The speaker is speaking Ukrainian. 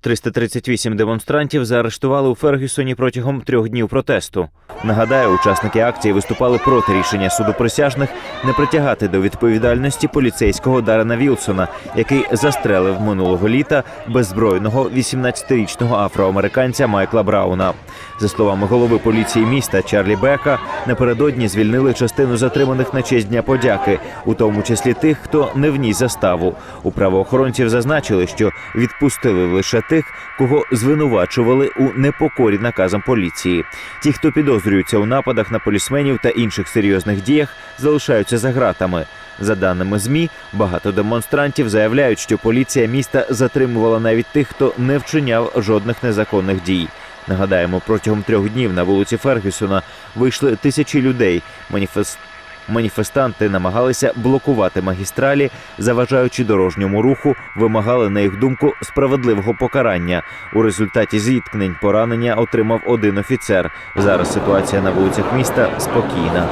338 демонстрантів заарештували у Фергюсоні протягом трьох днів протесту. Нагадаю, учасники акції виступали проти рішення суду присяжних не притягати до відповідальності поліцейського Дарена Вілсона, який застрелив минулого літа беззбройного 18-річного афроамериканця Майкла Брауна. За словами голови поліції міста Чарлі Бека, напередодні звільнили частину затриманих на честь дня подяки, у тому числі тих, хто не вніс заставу. У правоохоронців зазначили, що відпустили лише тих, кого звинувачували у непокорі наказам поліції. Ті, хто підозрюються у нападах на полісменів та інших серйозних діях, залишаються за ґратами. За даними змі, багато демонстрантів заявляють, що поліція міста затримувала навіть тих, хто не вчиняв жодних незаконних дій. Нагадаємо, протягом трьох днів на вулиці Фергюсона вийшли тисячі людей. Маніфест... Маніфестанти намагалися блокувати магістралі, заважаючи дорожньому руху, вимагали, на їх думку, справедливого покарання. У результаті зіткнень поранення отримав один офіцер. Зараз ситуація на вулицях міста спокійна.